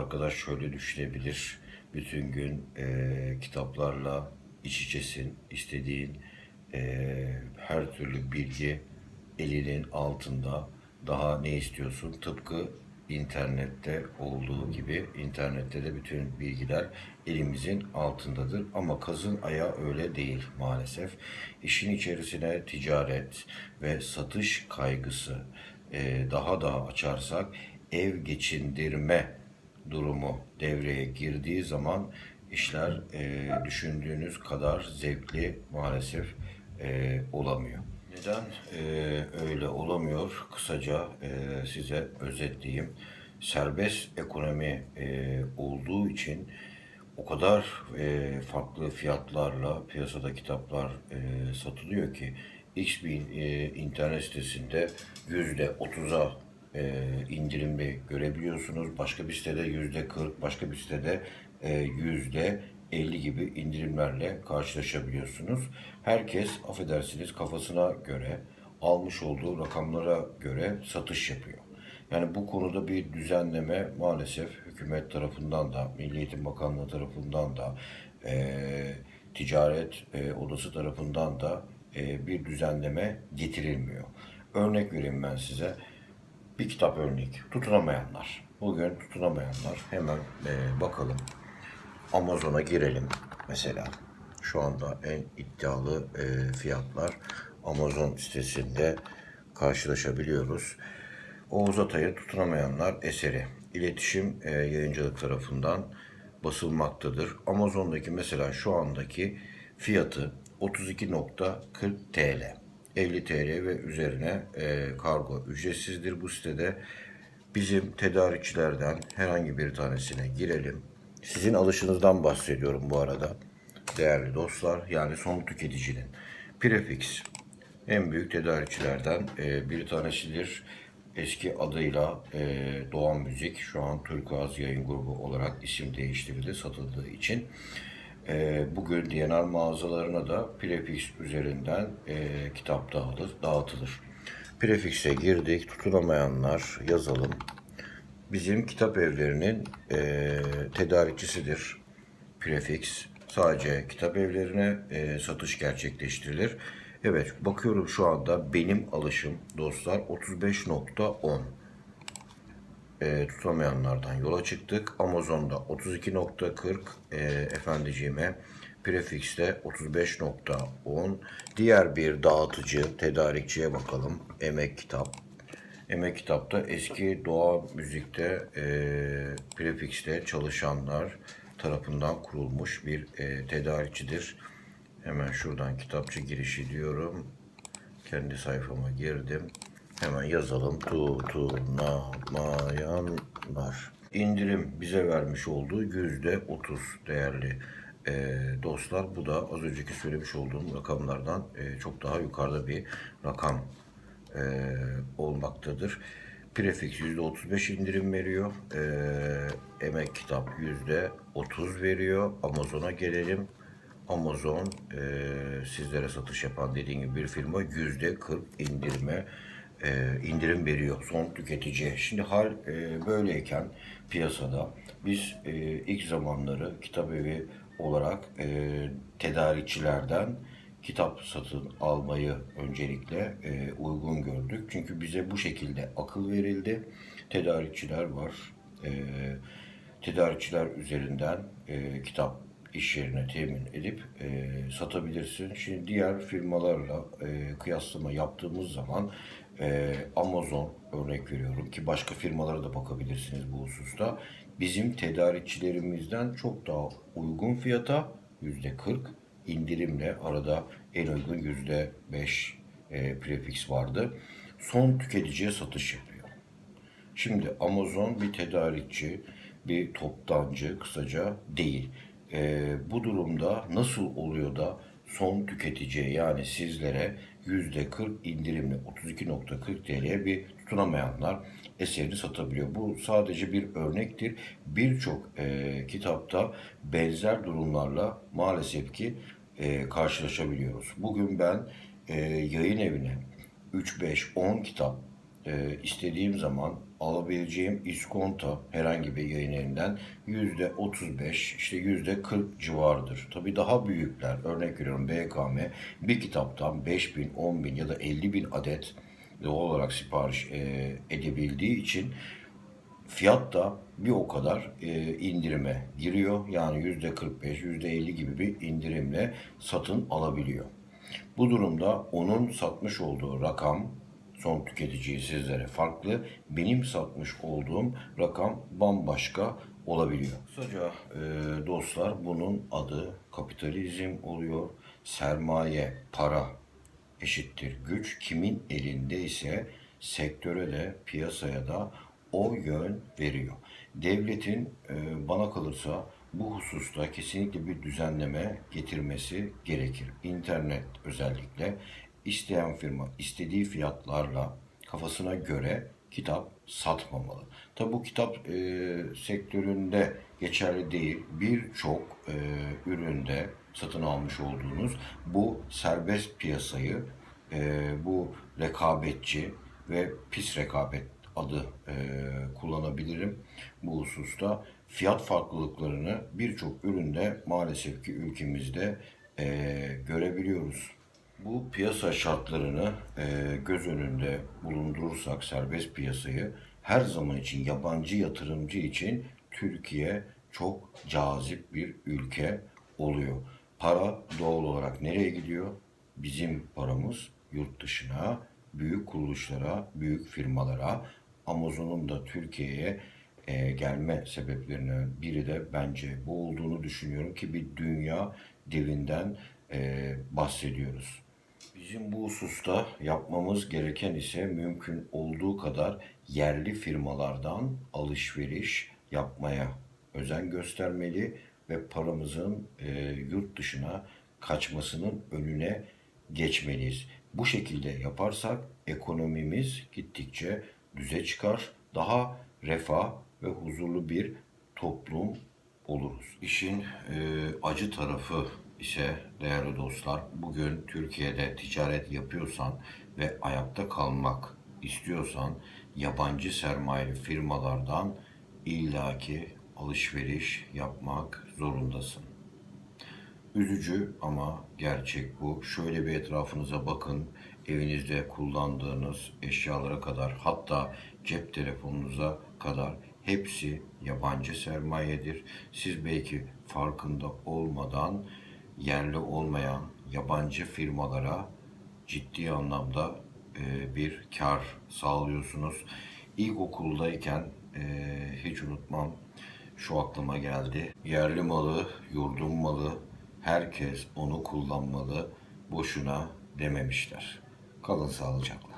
arkadaş şöyle düşünebilir. Bütün gün e, kitaplarla iç içesin. istediğin e, her türlü bilgi elinin altında. Daha ne istiyorsun? Tıpkı internette olduğu gibi internette de bütün bilgiler elimizin altındadır. Ama kazın ayağı öyle değil maalesef. İşin içerisine ticaret ve satış kaygısı e, daha da açarsak ev geçindirme durumu devreye girdiği zaman işler e, düşündüğünüz kadar zevkli maalesef e, olamıyor. Neden e, öyle olamıyor? Kısaca e, size özetleyeyim. Serbest ekonomi e, olduğu için o kadar e, farklı fiyatlarla piyasada kitaplar e, satılıyor ki X bir e, internet sitesinde yüzde otuza e, indirimli görebiliyorsunuz. Başka bir sitede yüzde 40, başka bir sitede e, yüzde 50 gibi indirimlerle karşılaşabiliyorsunuz. Herkes affedersiniz kafasına göre almış olduğu rakamlara göre satış yapıyor. Yani bu konuda bir düzenleme maalesef hükümet tarafından da, Milli Eğitim Bakanlığı tarafından da, eee, Ticaret eee, Odası tarafından da eee, bir düzenleme getirilmiyor. Örnek vereyim ben size. Bir kitap örnek. Tutunamayanlar. Bugün tutunamayanlar hemen eee, bakalım. Amazon'a girelim mesela. Şu anda en iddialı eee, fiyatlar Amazon sitesinde karşılaşabiliyoruz. Oğuz Atay'ı tutunamayanlar eseri iletişim e, yayıncılık tarafından basılmaktadır. Amazon'daki mesela şu andaki fiyatı 32.40 TL. 50 TL ve üzerine e, kargo ücretsizdir bu sitede. Bizim tedarikçilerden herhangi bir tanesine girelim. Sizin alışınızdan bahsediyorum bu arada. Değerli dostlar yani son tüketicinin. Prefix en büyük tedarikçilerden e, bir tanesidir. Eski adıyla e, Doğan Müzik, şu an Turkuaz Yayın Grubu olarak isim değiştirildi satıldığı için. E, bugün DNR mağazalarına da Prefix üzerinden e, kitap dağıtılır. dağıtılır. Prefix'e girdik, tutunamayanlar yazalım. Bizim kitap evlerinin e, tedarikçisidir. Prefix sadece kitap evlerine e, satış gerçekleştirilir. Evet bakıyorum şu anda benim alışım dostlar 35.10 e, tutamayanlardan yola çıktık. Amazon'da 32.40 e, efendiciğime Prefix'te 35.10 diğer bir dağıtıcı tedarikçiye bakalım. Emek Kitap. Emek Kitap'ta eski doğa müzikte e, Prefix'te çalışanlar tarafından kurulmuş bir e, tedarikçidir. Hemen şuradan kitapçı girişi diyorum. Kendi sayfama girdim. Hemen yazalım. Tutunamayanlar. İndirim bize vermiş olduğu yüzde otuz değerli e, dostlar. Bu da az önceki söylemiş olduğum rakamlardan e, çok daha yukarıda bir rakam e, olmaktadır. Prefix %35 indirim veriyor. E, emek kitap %30 veriyor. Amazon'a gelelim. Amazon e, sizlere satış yapan dediğim gibi bir firma yüzde 40 indirime e, indirim veriyor son tüketiciye. Şimdi hal e, böyleyken piyasada biz e, ilk zamanları kitap evi olarak e, tedarikçilerden kitap satın almayı öncelikle e, uygun gördük. Çünkü bize bu şekilde akıl verildi. Tedarikçiler var. E, tedarikçiler üzerinden e, kitap iş yerine temin edip e, satabilirsin. Şimdi diğer firmalarla e, kıyaslama yaptığımız zaman e, Amazon örnek veriyorum ki başka firmalara da bakabilirsiniz bu hususta. Bizim tedarikçilerimizden çok daha uygun fiyata yüzde 40 indirimle arada en uygun yüzde 5 e, prefix vardı. Son tüketiciye satış yapıyor. Şimdi Amazon bir tedarikçi, bir toptancı kısaca değil. Ee, bu durumda nasıl oluyor da son tüketiciye yani sizlere yüzde 40 indirimli 32.40 TL'ye bir tutunamayanlar eserini satabiliyor. Bu sadece bir örnektir. Birçok e, kitapta benzer durumlarla maalesef ki e, karşılaşabiliyoruz. Bugün ben e, yayın evine 3, 5, 10 kitap e, istediğim zaman alabileceğim iskonto herhangi bir yayın evinden yüzde 35 işte yüzde 40 civarıdır. Tabii daha büyükler örnek veriyorum BKM bir kitaptan 5 bin, 10 bin ya da 50 bin adet doğal olarak sipariş e, edebildiği için fiyat da bir o kadar e, indirime giriyor. Yani yüzde 45, yüzde 50 gibi bir indirimle satın alabiliyor. Bu durumda onun satmış olduğu rakam son tüketiciyi sizlere farklı, benim satmış olduğum rakam bambaşka olabiliyor. Kısaca e, dostlar bunun adı kapitalizm oluyor. Sermaye, para eşittir güç. Kimin elindeyse sektöre de piyasaya da o yön veriyor. Devletin e, bana kalırsa bu hususta kesinlikle bir düzenleme getirmesi gerekir. İnternet özellikle isteyen firma istediği fiyatlarla kafasına göre kitap satmamalı. Tabi bu kitap e, sektöründe geçerli değil. Birçok e, üründe satın almış olduğunuz bu serbest piyasayı e, bu rekabetçi ve pis rekabet adı e, kullanabilirim bu hususta. Fiyat farklılıklarını birçok üründe maalesef ki ülkemizde e, görebiliyoruz. Bu piyasa şartlarını e, göz önünde bulundurursak serbest piyasayı her zaman için yabancı yatırımcı için Türkiye çok cazip bir ülke oluyor. Para doğal olarak nereye gidiyor? Bizim paramız yurt dışına, büyük kuruluşlara, büyük firmalara, Amazon'un da Türkiye'ye e, gelme sebeplerinden biri de bence bu olduğunu düşünüyorum ki bir dünya devinden e, bahsediyoruz. Bizim bu hususta yapmamız gereken ise mümkün olduğu kadar yerli firmalardan alışveriş yapmaya özen göstermeli ve paramızın e, yurt dışına kaçmasının önüne geçmeliyiz. Bu şekilde yaparsak ekonomimiz gittikçe düze çıkar, daha refah ve huzurlu bir toplum oluruz. İşin e, acı tarafı ise değerli dostlar, bugün Türkiye'de ticaret yapıyorsan ve ayakta kalmak istiyorsan yabancı sermayeli firmalardan illaki alışveriş yapmak zorundasın. Üzücü ama gerçek bu. Şöyle bir etrafınıza bakın. Evinizde kullandığınız eşyalara kadar hatta cep telefonunuza kadar hepsi yabancı sermayedir. Siz belki farkında olmadan yerli olmayan yabancı firmalara ciddi anlamda e, bir kar sağlıyorsunuz. İlkokuldayken e, hiç unutmam şu aklıma geldi. Yerli malı, yurdum malı, herkes onu kullanmalı, boşuna dememişler. Kalın sağlıcakla.